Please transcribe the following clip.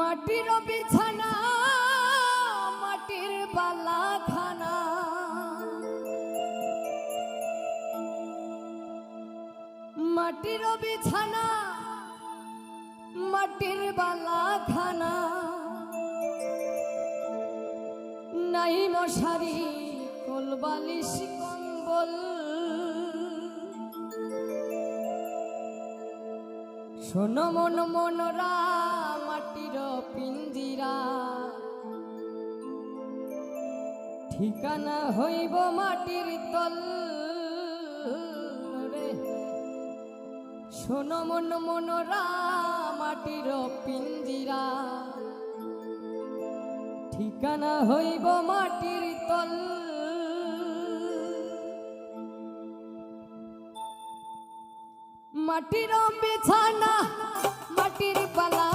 মাটির বিছানা, মাটির বালা খানা মাটির বিছানা, মাটির বালা খানা নাই মশারি কোলবালিশ কম্বল। শোনো মন মনরা পিঞ্জিরা ঠিকানা হইব মাটির তল রে। শোনো মন মনরা মাটির পিঞ্জিরা ঠিকানা হইব মাটির তল মাটির বিছানা, মাটির পালা